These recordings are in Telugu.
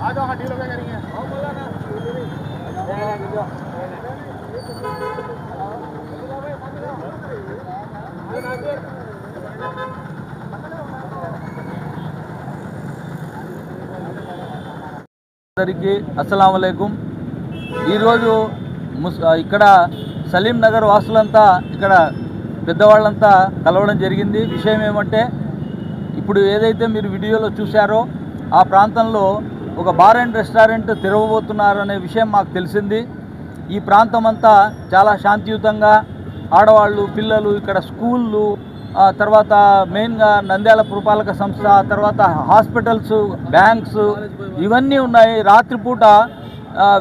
आ जाओ हड्डी लोग करेंगे అందరికీ అస్సలం అయికం ఈరోజు ఇక్కడ సలీం నగర్ వాసులంతా ఇక్కడ పెద్దవాళ్ళంతా కలవడం జరిగింది. విషయం ఏమంటే ఇప్పుడు ఏదైతే మీరు వీడియోలో చూశారో ఆ ప్రాంతంలో ఒక బార్ అండ్ రెస్టారెంట్ తెరవబోతున్నారనే విషయం మాకు తెలిసింది. ఈ ప్రాంతం అంతా చాలా శాంతియుతంగా ఆడవాళ్ళు పిల్లలు ఇక్కడ స్కూళ్ళు తర్వాత మెయిన్గా నంద్యాల పురపాలక సంస్థ తర్వాత హాస్పిటల్స్ బ్యాంక్స్ ఇవన్నీ ఉన్నాయి. రాత్రిపూట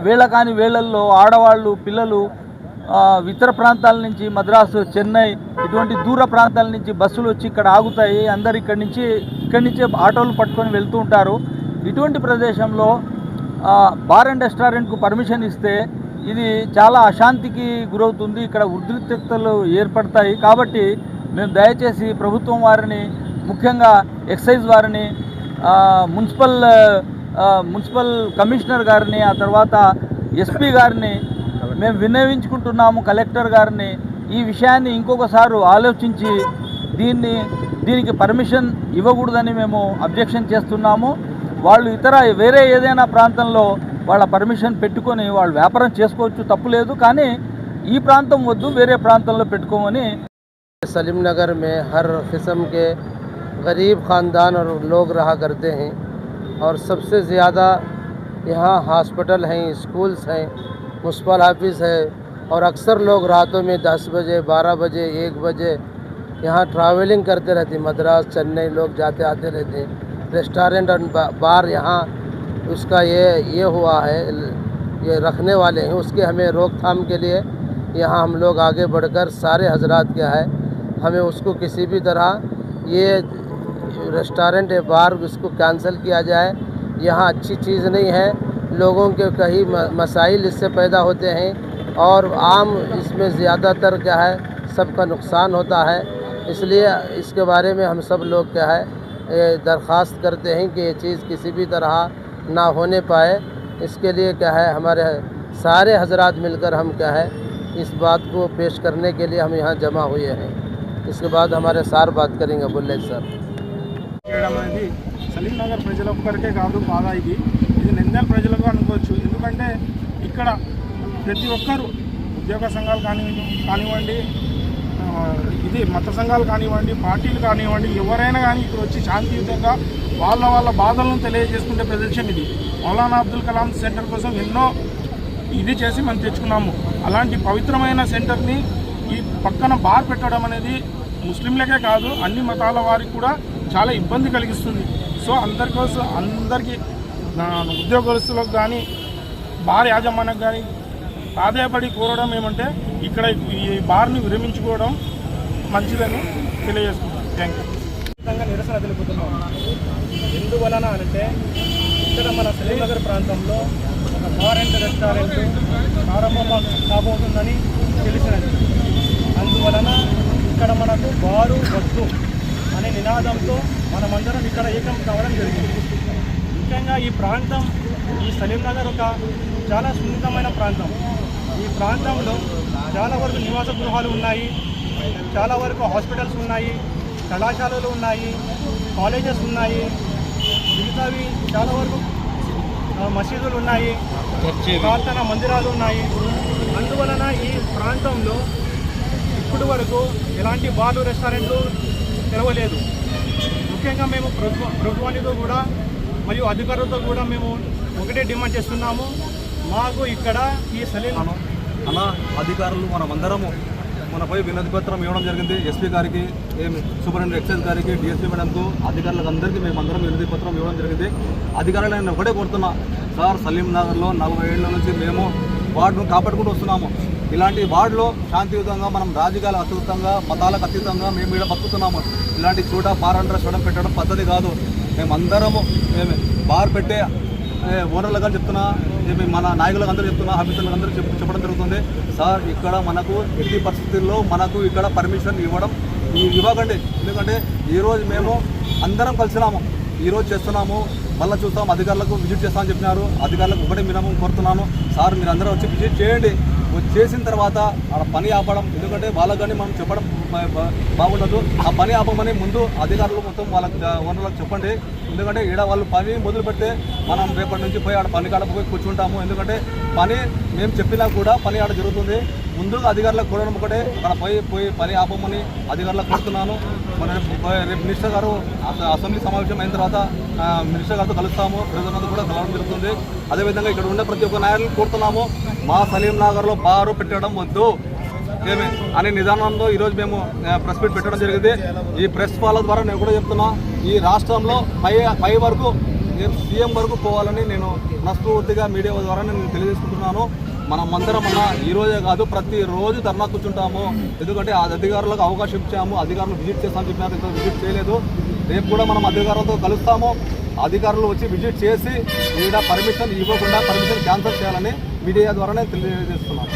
వేళ కాని వేళల్లో ఆడవాళ్ళు పిల్లలు ఇతర ప్రాంతాల నుంచి మద్రాసు చెన్నై ఇటువంటి దూర ప్రాంతాల నుంచి బస్సులు వచ్చి ఇక్కడ ఆగుతాయి. అందరు ఇక్కడి నుంచి ఇక్కడి నుంచే ఆటోలు పట్టుకొని వెళ్తూ ఉంటారు. ఇటువంటి ప్రదేశంలో బార్ అండ్ రెస్టారెంట్కు పర్మిషన్ ఇస్తే ఇది చాలా అశాంతికి గురవుతుంది. ఇక్కడ ఉద్రిక్తతలు ఏర్పడతాయి. కాబట్టి మేము దయచేసి ప్రభుత్వం వారిని ముఖ్యంగా ఎక్సైజ్ వారిని మున్సిపల్ మున్సిపల్ కమిషనర్ గారిని ఆ తర్వాత ఎస్పీ గారిని మేము విన్నవించుకుంటున్నాము కలెక్టర్ గారిని ఈ విషయాన్ని ఇంకొకసారి ఆలోచించి దీన్ని దీనికి పర్మిషన్ ఇవ్వకూడదని మేము అబ్జెక్షన్ చేస్తున్నాము వాళ్ళు ఇతర వేరే ఏదైనా ప్రాంతంలో వాళ్ళ పర్మిషన్ పెట్టుకొని వాళ్ళు వ్యాపారం చేసుకోవచ్చు తప్పు లేదు కానీ ఈ ప్రాంతం వద్దు వేరే ప్రాంతంలో పెట్టుకోమని सलीम नगर में हर किस्म के गरीब ख़ानदान और लोग रहा करते हैं और सबसे ज़्यादा यहाँ हॉस्पिटल हैं स्कूल्स हैं म्यूनसिपल ऑफ़िस है और अक्सर लोग रातों में 10 बजे 12 बजे 1 बजे यहाँ ट्रैवलिंग करते रहते मद्रास, चेन्नई लोग जाते, आते रहते रेस्टोरेंट और बार यहाँ उसका ये ये हुआ है, ये रखने वाले हैं। उसके हमें रोकथाम के लिए यहाँ हम लोग आगे बढ़कर सारे हजरात क्या है। हमें उसको किसी भी तरह ये रेस्टोरेंट या बार उसको कैंसिल किया जाए। यहाँ अच्छी चीज़ नहीं है। लोगों के कई मसाइल इससे पैदा होते हैं और आम इसमें ज़्यादातर क्या है, सबका नुकसान होता है। इसलिए इसके बारे में हम सब लोग क्या है दरख्वास्त करते हैं कि ये चीज़ किसी भी तरह ना होने पाए। इसके लिए क्या है, हमारे सारे हजरात मिलकर हम क्या है, इस बात को पेश करने के लिए हम यहाँ जमा हुए हैं। इसके बाद हमारे सार बात करेंगे बुल्ले सर। सलीम नगर प्रजल करके गाँव बाधा ఇది ఇది నిందల ప్రజలకు అనుకోవచ్చు. ఎందుకంటే ఇక్కడ ప్రతి ఒక్కరు ఉద్యోగ సంఘాలు కాని కానివ్వండి ఇది మత సంఘాలు కానివ్వండి పార్టీలు కానివ్వండి ఎవరైనా కానీ ఇక్కడ వచ్చి శాంతియుతంగా వాళ్ళ వాళ్ళ బాధలను తెలియజేసుకుంటే ప్రదర్శన ఇది. మౌలానా అబ్దుల్ కలాం సెంటర్ కోసం ఎన్నో ఇది చేసి మనం తెచ్చుకున్నాము. అలాంటి పవిత్రమైన సెంటర్ని ఈ పక్కన బార్ పెట్టడం అనేది ముస్లింలకే కాదు అన్ని మతాల వారికి కూడా చాలా ఇబ్బంది కలిగిస్తుంది. సో అందరికోసం అందరికీ ఉద్యోగస్తులకు కానీ బార్ యాజమాన్యం కానీ ఆదాయపడి కోరడం ఏమంటే ఇక్కడ ఈ బార్ని విరమించుకోవడం మంచిదని తెలియజేసుకుంటాం థ్యాంక్ యూ ఖచ్చితంగా నిరసన తెలుపుతున్నాం. ఎందువలన అంటే ఇక్కడ మన శ్రీనగర్ ప్రాంతంలో ఒక బార్ అండ్ రెస్టారెంట్ ప్రారంభం కాబోతుందని తెలిసినది. అందువలన ఇక్కడ మనకు బారు వద్దు అనే నినాదంతో మనమందరం ఇక్కడ ఏకం కావడం జరిగింది. ముఖ్యంగా ఈ ప్రాంతం ఈ సలీం నగర్ ఒక చాలా సున్నితమైన ప్రాంతం. ఈ ప్రాంతంలో చాలా వరకు నివాస గృహాలు ఉన్నాయి చాలా వరకు హాస్పిటల్స్ ఉన్నాయి కళాశాలలు ఉన్నాయి కాలేజెస్ ఉన్నాయి మిగతావి చాలా వరకు మసీదులు ఉన్నాయి ప్రార్థన మందిరాలు ఉన్నాయి. అందువలన ఈ ప్రాంతంలో ఇప్పటి వరకు ఎలాంటి బార్లు రెస్టారెంట్లు తెరవలేదు. ముఖ్యంగా మేము ప్రభుత్వ ప్రభుత్వానితో కూడా మరియు అధికారులతో కూడా మేము ఒకటే డిమాండ్ చేస్తున్నాము. మాకు ఇక్కడ ఈ సలీలను అలా అధికారులు మనమందరము మనపై వినతి పత్రం ఇవ్వడం జరిగింది. ఎస్పీ గారికి సూపరింటెండెంట్ ఎక్సైజ్ గారికి డిఎస్పీ మేడంకు అధికారులకు అందరికీ మేము అందరం వినతి పత్రం ఇవ్వడం జరిగింది. అధికారులు నేను ఒకటే కోరుతున్నా సార్ సలీం నగర్లో నలభై ఏళ్ళ నుంచి మేము వార్డును కాపాడుకుంటూ వస్తున్నాము. ఇలాంటి వార్డులో శాంతియుతంగా మనం రాజకీయాలకు అతీతంగా మతాలకు అతీతంగా మేము ఇక్కడ బతుకుతున్నాము. ఇలాంటి చోట బార్ చూడడం పెట్టడం పద్ధతి కాదు. మేమందరము మేము బార్ పెట్టే ఓనర్లు కానీ చెప్తున్నా మన నాయకులకు అందరూ చెప్తున్నా ఆఫీసర్లకు అందరూ చెప్పడం జరుగుతుంది. సార్ ఇక్కడ మనకు ఎట్టి పరిస్థితుల్లో మనకు ఇక్కడ పర్మిషన్ ఇవ్వడం ఇవ్వకండి. ఎందుకంటే ఈరోజు మేము అందరం కలిసినాము. ఈరోజు చేస్తున్నాము. మళ్ళీ చూస్తాం అధికారులకు విజిట్ చేస్తామని చెప్పినారు. అధికారులకు ఒకటే మినిమం కోరుతున్నాను. సార్ మీరు అందరూ వచ్చి విజిట్ చేయండి. చేసిన తర్వాత ఆడ పని ఆపడం ఎందుకంటే వాళ్ళకు కానీ మనం చెప్పడం బాగుండదు. ఆ పని ఆపమని ముందు అధికారులు మొత్తం వాళ్ళకి ఓనర్లకు చెప్పండి. ఎందుకంటే ఈడ వాళ్ళు పని మొదలు పెడితే మనం రేపటి నుంచి పోయి ఆడ పని కాడ పోయి కూర్చుంటాము. ఎందుకంటే పని మేము చెప్పినా కూడా పని ఆడ జరుగుతుంది. ముందుగా అధికారులకు కోరడం ఒకటే అక్కడ పోయి పోయి పని ఆపమని అధికారులకు కోరుతున్నాను. మన రేపు మినిస్టర్ గారు అసెంబ్లీ సమావేశం అయిన తర్వాత మినిస్టర్ గారితో కలుస్తాము. ప్రజలందరూ కూడా కలవడం జరుగుతుంది. అదేవిధంగా ఇక్కడ ఉండే ప్రతి ఒక్క నాయకులు కోరుతున్నాము. మా సలీం నగర్లో బారు పెట్టడం వద్దు. ఏమి? అనే నిదానంలో ఈరోజు మేము ప్రెస్ మీట్ పెట్టడం జరిగింది. ఈ ప్రెస్ వాళ్ళ ద్వారా నేను కూడా చెప్తున్నా ఈ రాష్ట్రంలో పై పై వరకు నేను సీఎం వరకు పోవాలని నేను మనస్ఫూర్తిగా మీడియా ద్వారా నేను తెలియజేసుకుంటున్నాను. మనం అందరం అన్న ఈ రోజే కాదు ప్రతిరోజు ధర్నా కూర్చుంటాము. ఎందుకంటే ఆ అధికారులకు అవకాశం ఇచ్చాము అధికారులు విజిట్ చేస్తామని చెప్పినారు ఇంత విజిట్ చేయలేదు. రేపు కూడా మనం అధికారులతో కలుస్తాము. అధికారులు వచ్చి విజిట్ చేసి ఈడ పర్మిషన్ ఇవ్వకుండా పర్మిషన్ క్యాన్సిల్ చేయాలని మీడియా ద్వారానే తెలియజేస్తున్నాను.